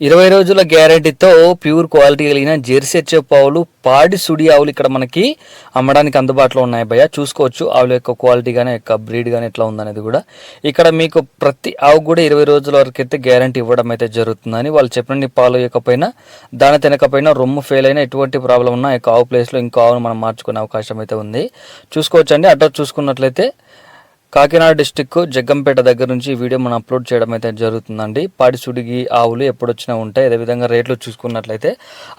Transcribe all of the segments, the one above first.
ఇరవై రోజుల గ్యారంటీతో ప్యూర్ క్వాలిటీ కలిగిన జెర్సీ హెచ్ఎఫ్ పావులు పాడి సుడి ఆవులు ఇక్కడ మనకి అమ్మడానికి అందుబాటులో ఉన్నాయి భయ్య. చూసుకోవచ్చు ఆవుల యొక్క క్వాలిటీ కానీ యొక్క బ్రీడ్ కానీ ఎట్లా ఉందనేది కూడా. ఇక్కడ మీకు ప్రతి ఆవు కూడా ఇరవై రోజుల వరకు అయితే గ్యారంటీ ఇవ్వడం అయితే జరుగుతుందని వాళ్ళు చెప్పిన పాలు ఇవ్వకపోయినా దాని తినకపోయినా రొమ్ము ఫెయిల్ అయినా ఎటువంటి ప్రాబ్లం ఉన్నా యొక్క ఆవు ప్లేస్లో ఇంకో ఆవును మనం మార్చుకునే అవకాశం అయితే ఉంది. చూసుకోవచ్చండి. అడ్రస్ చూసుకున్నట్లయితే కాకినాడ డిస్టిక్ జగ్గంపేట దగ్గర నుంచి ఈ వీడియో మనం అప్లోడ్ చేయడం అయితే జరుగుతుందండి. పాడిసుడిగి ఆవులు ఎప్పుడు వచ్చినా ఉంటాయి. అదేవిధంగా రేట్లు చూసుకున్నట్లయితే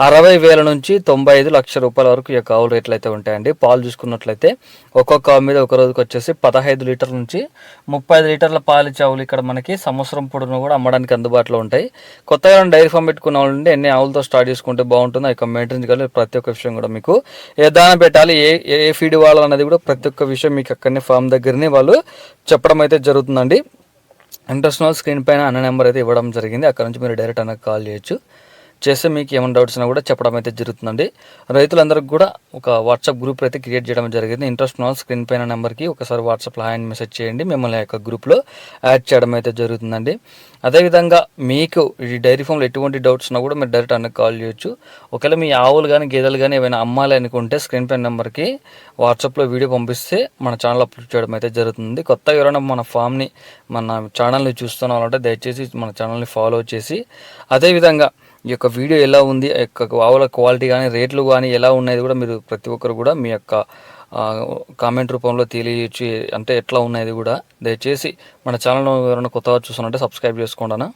అరవై వేల నుంచి తొంభై ఐదు లక్షల రూపాయల వరకు ఈ యొక్క ఆవుల రేట్లు అయితే ఉంటాయండి. పాలు చూసుకున్నట్లయితే ఒక్కొక్క ఆవు మీద ఒక రోజుకి వచ్చేసి పదహైదు లీటర్ల నుంచి ముప్పై ఐదు లీటర్ల పాలు ఇచ్చే ఆవులు ఇక్కడ మనకి సంవత్సరం పొడును కూడా అమ్మడానికి అందుబాటులో ఉంటాయి. కొత్తగా డైరీ ఫామ్ పెట్టుకున్న వాళ్ళు ఉంటే ఎన్ని ఆవులతో స్టార్ట్ చేసుకుంటే బాగుంటుందో ఇక యొక్క మెయింటెనెన్స్ ప్రతి ఒక్క విషయం కూడా మీకు ఏ దాన పెట్టాలి ఏ ఏ ఫీడ్ వాడాలన్నది కూడా ప్రతి ఒక్క విషయం మీకు అక్కడనే ఫామ్ దగ్గరనే వాళ్ళు చెప్పడం అయితే జరుగుతుందండి. ఇంటర్నల్ స్క్రీన్ పైన అన్న నెంబర్ అయితే ఇవ్వడం జరిగింది. అక్కడ నుంచి మీరు డైరెక్ట్ అన్నకు కాల్ చేయొచ్చు. చేస్తే మీకు ఏమైనా డౌట్స్ ఉన్నా కూడా చెప్పడం అయితే జరుగుతుందండి. రైతులందరికీ కూడా ఒక వాట్సాప్ గ్రూప్ అయితే క్రియేట్ చేయడం జరిగింది. ఇంట్రెస్ట్ ఉన్న స్క్రీన్ పైన నెంబర్కి ఒకసారి వాట్సాప్లో హాయ్ మెసేజ్ చేయండి. మిమ్మల్ని యొక్క గ్రూప్లో యాడ్ చేయడం అయితే జరుగుతుందండి. అదేవిధంగా మీకు ఈ డైరీ ఫామ్లో ఎటువంటి డౌట్స్ ఉన్నా కూడా మీరు డైరెక్ట్ అన్న కాల్ చేయొచ్చు. ఒకవేళ మీ ఆవులు కానీ గేదెలు కానీ ఏమైనా అమ్మాలి అనుకుంటే స్క్రీన్ పైన నెంబర్కి వాట్సాప్లో వీడియో పంపిస్తే మన ఛానల్ అప్లోడ్ చేయడం అయితే జరుగుతుంది. కొత్త ఎవరైనా మన ఫామ్ని మన ఛానల్ని చూస్తున్న వాళ్ళంటే దయచేసి మన ఛానల్ని ఫాలో చేసి అదేవిధంగా ఈ యొక్క వీడియో ఎలా ఉంది ఆ యొక్క ఆవుల క్వాలిటీ కానీ రేట్లు కానీ ఎలా ఉన్నాయి కూడా మీరు ప్రతి ఒక్కరు కూడా మీ యొక్క కామెంట్ రూపంలో తెలియచ్చు అంటే ఎట్లా ఉన్నది కూడా. దయచేసి మన ఛానల్ ఎవరైనా కొత్తగా చూస్తున్నట్టే సబ్స్క్రైబ్ చేసుకోండి అన్న.